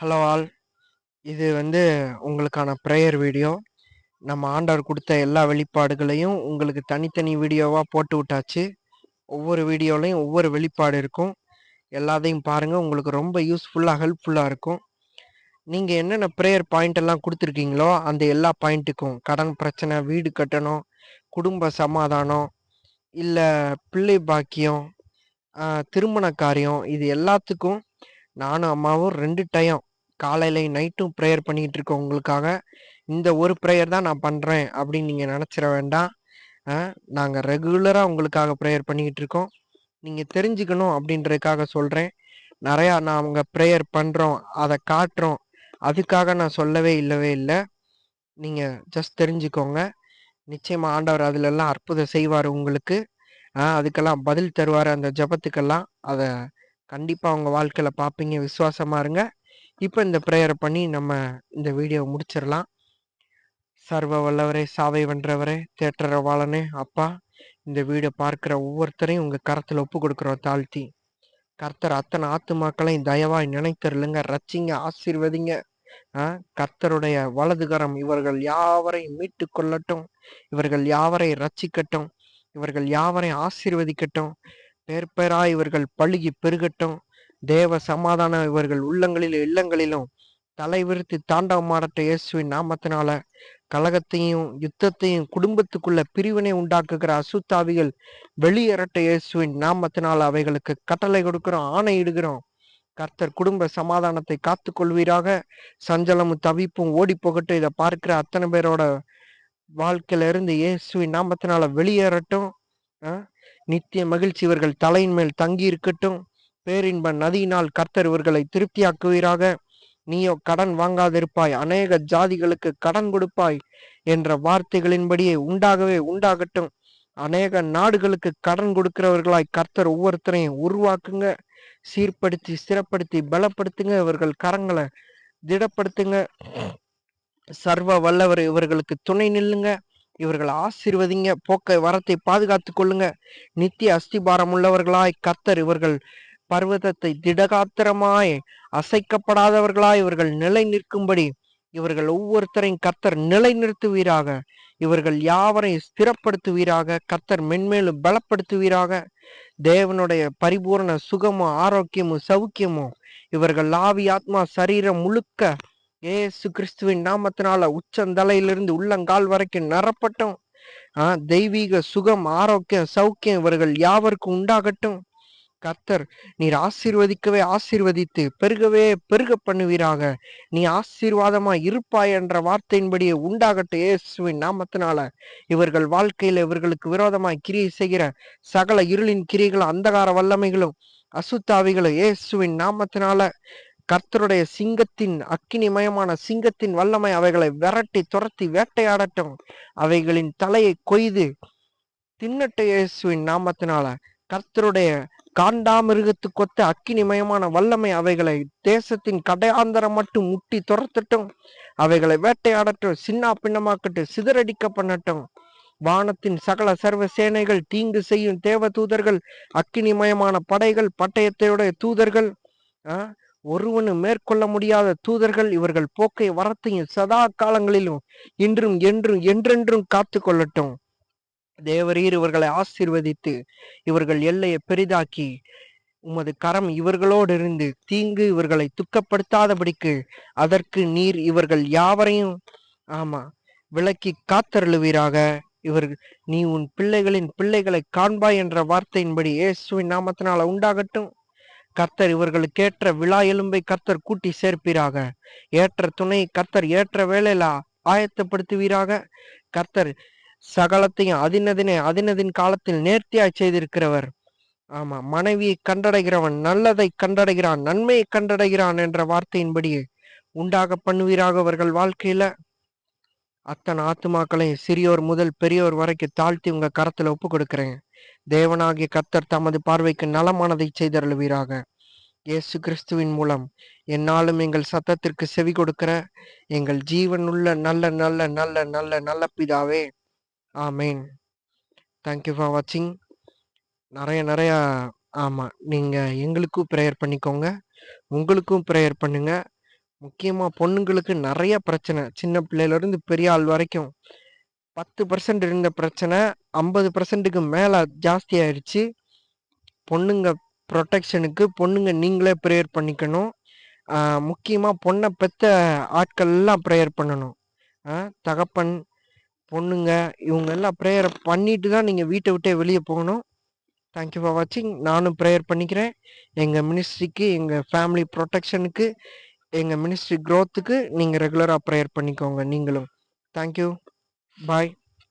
Hello all இது வந்து உங்களுக்கான ப்ரேயர் வீடியோ நம்ம ஆண்டவர் கொடுத்த எல்லா வெளிப்பாடுகளையும் உங்களுக்கு தனித்தனி வீடியோவாக போட்டு விட்டாச்சு. ஒவ்வொரு வீடியோலையும் ஒவ்வொரு வெளிப்பாடு இருக்கும். எல்லாத்தையும் பாருங்கள் உங்களுக்கு ரொம்ப யூஸ்ஃபுல்லாக ஹெல்ப்ஃபுல்லாக இருக்கும். நீங்கள் என்னென்ன ப்ரேயர் பாயிண்ட் எல்லாம் கொடுத்துருக்கீங்களோ அந்த எல்லா பாயிண்ட்டுக்கும் கடன் பிரச்சனை வீடு கட்டணும் குடும்ப சமாதானம் இல்லை பிள்ளை பாக்கியம் திருமண காரியம் இது எல்லாத்துக்கும் நானும் அம்மாவும் ரெண்டு டைம் காலையிலையும் நைட்டும் ப்ரேயர் பண்ணிட்டு இருக்கோம் உங்களுக்காக இந்த ஒரு ப்ரேயர் தான் நான் பண்ணுறேன் அப்படின்னு நீங்கள் நினச்சிட வேண்டாம். நாங்கள் ரெகுலராக உங்களுக்காக ப்ரேயர் பண்ணிக்கிட்டு இருக்கோம். நீங்கள் தெரிஞ்சுக்கணும் அப்படின்றதுக்காக சொல்கிறேன் நிறையா நாங்கள் ப்ரேயர் பண்ணுறோம் அதை காட்டுறோம். அதுக்காக நான் சொல்லவே இல்லவே இல்லை. நீங்கள் ஜஸ்ட் தெரிஞ்சுக்கோங்க. நிச்சயமாக ஆண்டவர் அதிலெல்லாம் அற்புதம் செய்வார் உங்களுக்கு. ஆ, அதுக்கெல்லாம் பதில் தருவார் அந்த ஜெபத்துக்கெல்லாம். அதை கண்டிப்பாக உங்கள் வாழ்க்கையில் பார்ப்பீங்க. விசுவாசமாக இருங்க. இப்போ இந்த ப்ரேயரை பண்ணி நம்ம இந்த வீடியோவை முடிச்சிடலாம் சர்வ வல்லவரே சாவை வென்றவரே தேற்றரவாளனே அப்பா இந்த வீடியோ பார்க்குற ஒவ்வொருத்தரையும் உங்கள் கரத்தில் ஒப்பு கொடுக்குறோம் தாழ்த்தி. கர்த்தர் அத்தனை ஆத்துமாக்களையும் தயவாய் நினைத்தருளுங்க ரச்சிங்க ஆசீர்வதிங்க. கர்த்தருடைய வலதுகரம் இவர்கள் யாவரையும் மீட்டு கொள்ளட்டும். இவர்கள் யாவரை ரச்சிக்கட்டும் இவர்கள் யாவரையும் ஆசீர்வதிக்கட்டும். பேர் பேராய் இவர்கள் பழுகி பெருகட்டும். தேவ சமாதானம் இவர்கள் உள்ளங்களிலும் இல்லங்களிலும் தலைவிரித்து தாண்டவமாடற்ற இயேசுவின் நாமத்தினால கலகத்தையும் யுத்தத்தையும் குடும்பத்துக்குள்ள பிரிவினை உண்டாக்குகிற அசுத்தாவிகள் வெளியேறட்ட இயேசுவின் நாமத்தினால அவைகளுக்கு கட்டளை கொடுக்கிறோம் ஆணையிடுகிறோம். கர்த்தர் குடும்ப சமாதானத்தை காத்து கொள்வீராக. சஞ்சலமும் தவிப்பும் ஓடி போகட்டும். இதை பார்க்கிற அத்தனை பேரோட வாழ்க்கையில இருந்து இயேசுவின் நாமத்தினால வெளியேறட்டும். நித்திய மகிழ்ச்சி இவர்கள் தலையின் மேல் தங்கி இருக்கட்டும். பேரின்ப நதியினால் கர்த்தர் இவர்களை திருப்தியாக்குவீராக. நீயோ கடன் வாங்காதிருப்பாய். அநேக ஜாதிகளுக்கு கடன் கொடுப்பாய் என்ற வார்த்தைகளின்படியே உண்டாகவே உண்டாகட்டும். அநேக நாடுகளுக்கு கடன் கொடுக்கிறவர்களாய் கர்த்தர் ஒவ்வொருத்தரையும் உருவாக்குங்க. சீர்படுத்தி சிறப்படுத்தி பலப்படுத்துங்க. இவர்கள் கரங்களை திடப்படுத்துங்க. சர்வ வல்லவர் இவர்களுக்கு துணை நில்லுங்க. இவர்கள் ஆசீர்வதிங்க. போக்க வரத்தை பாதுகாத்து கொள்ளுங்க. நித்திய அஸ்திபாரம் உள்ளவர்களாய் கர்த்தர் இவர்கள் பர்வதத்தை திடகாத்திரமாய் அசைக்கப்படாதவர்களாய் இவர்கள் நிலை நிற்கும்படி இவர்கள் ஒவ்வொருத்தரையும் கத்தர் நிலை நிறுத்துவீராக இவர்கள் யாவரையும் ஸ்திரப்படுத்துவீராக. கத்தர் மென்மேலும் பலப்படுத்துவீராக. தேவனுடைய பரிபூரண சுகமும் ஆரோக்கியமும் சௌக்கியமும் இவர்கள் ஆவி ஆத்மா சரீரம் முழுக்க ஏசு கிறிஸ்துவின் நாமத்தினால உச்சந்தலையிலிருந்து உள்ளங்கால் வரைக்கும் நிரப்பட்டும். ஆஹ் தெய்வீக சுகம் ஆரோக்கியம் சௌக்கியம் இவர்கள் யாவருக்கும் உண்டாகட்டும். கர்த்தர் நீர் ஆசீர்வதிக்கவே ஆசீர்வதித்து பெருகவே பெருக பண்ணுவீராக. நீ ஆசீர்வாதமா இருப்பாய் என்ற வார்த்தையின்படியே உண்டாகட்டும் இயேசுவின் நாமத்தினால. இவர்கள் வாழ்க்கையில இவர்களுக்கு விரோதமாய் கிரியை செய்கிற சகல இருளின் கிரிகளும் அந்தகார வல்லமைகளும் அசுத்தாவிகளும் இயேசுவின் நாமத்தினால. கர்த்தருடைய சிங்கத்தின் அக்கினிமயமான சிங்கத்தின் வல்லமை அவைகளை விரட்டி துரத்தி வேட்டையாடட்டும். அவைகளின் தலையை கொய்து தின்னட்ட இயேசுவின் நாமத்தினால. கர்த்தருடைய காண்டாமிருகத்து கொத்த அக்கினிமயமான வல்லமை அவைகளை தேசத்தின் கடையாந்தரம் மட்டும் முட்டி துரத்தட்டும். அவைகளை வேட்டையாடட்டும் சின்ன பின்னமாக்கட்டும் சிதறடிக்க பண்ணட்டும். வானத்தின் சகல சர்வ சேனைகள் தீங்கு செய்யும் தேவ தூதர்கள் அக்கினிமயமான படைகள் பட்டயத்தையுடைய தூதர்கள் ஒருவனு ஒருவனும் மேற்கொள்ள முடியாத தூதர்கள் இவர்கள் போக்கை வரத்தையும் சதா காலங்களிலும் இன்றும் என்றும் என்றென்றும் காத்து கொள்ளட்டும். தேவரீர் இவர்களை ஆசீர்வதித்து இவர்கள் எல்லையை பெரிதாக்கி உமது கரம் இவர்களோடு இருந்து தீங்கு இவர்களை துக்கப்படுத்தாதபடிக்கு அதற்கு நீர் இவர்கள் யாவரையும் ஆமா விளக்கி காத்தருளுவீராக. இவர் நீ உன் பிள்ளைகளின் பிள்ளைகளை காண்பாய் என்ற வார்த்தையின்படி இயேசுவின் நாமத்தினால உண்டாகட்டும். கர்த்தர் இவர்களுக்கு ஏற்ற விழா எலும்பை கர்த்தர் கூட்டி சேர்ப்பீராக. ஏற்ற துணை கர்த்தர் ஏற்ற வேலையில ஆயத்தப்படுத்துவீராக. கர்த்தர் சகலத்தையும் அதினதினே அதினதின் காலத்தில் நேர்த்தியாய் செய்திருக்கிறவர். ஆமா மனைவியை கண்டடைகிறவன் நல்லதை கண்டடைகிறான் நன்மையை கண்டடைகிறான் என்ற வார்த்தையின்படியே உண்டாக பண்ணுவீராக அவர்கள் வாழ்க்கையில. அத்தனை ஆத்துமாக்களையும் சிறியோர் முதல் பெரியோர் வரைக்கும் தாழ்த்தி உங்க கரத்துல ஒப்பு கொடுக்கிறேன். தேவனாகிய கத்தர் தமது பார்வைக்கு நலமானதை செய்தருளுவீராக. இயேசு கிறிஸ்துவின் மூலம் என்னாலும் எங்கள் சத்தத்திற்கு செவி கொடுக்கிற எங்கள் ஜீவனுள்ள நல்ல நல்ல நல்ல நல்ல நல்ல பிதாவே ஆமேன். தேங்க்யூ ஃபார் வாட்சிங் நிறைய நிறையா ஆமாம் நீங்கள் எங்களுக்கும் ப்ரேயர் பண்ணிக்கோங்க. உங்களுக்கும் ப்ரேயர் பண்ணுங்கள் முக்கியமாக பொண்ணுங்களுக்கு நிறைய பிரச்சனை. சின்ன பிள்ளையிலேருந்து பெரிய ஆள் வரைக்கும் பத்து பர்சன்ட் இருந்த பிரச்சனை ஐம்பது பர்சன்ட்டுக்கு மேலே ஜாஸ்தி ஆயிடுச்சு பொண்ணுங்க ப்ரொடெக்ஷனுக்கு பொண்ணுங்க நீங்களே ப்ரேயர் பண்ணிக்கணும். முக்கியமாக பொண்ணை பெற்ற ஆட்கள் எல்லாம் ப்ரேயர் பண்ணணும் தகப்பன் பொண்ணுங்க இவங்க எல்லாம் ப்ரேயர் பண்ணிட்டு தான் நீங்கள் வீட்டை விட்டே வெளியே போகணும். தேங்க்யூ ஃபார் வாட்சிங் நானும் ப்ரேயர் பண்ணிக்கிறேன். எங்கள் மினிஸ்ட்ரிக்கு எங்கள் ஃபேமிலி ப்ரொடெக்ஷனுக்கு எங்கள் மினிஸ்ட்ரி க்ரோத்துக்கு நீங்கள் ரெகுலராக ப்ரேயர் பண்ணிக்கோங்க நீங்களும். Thank you bye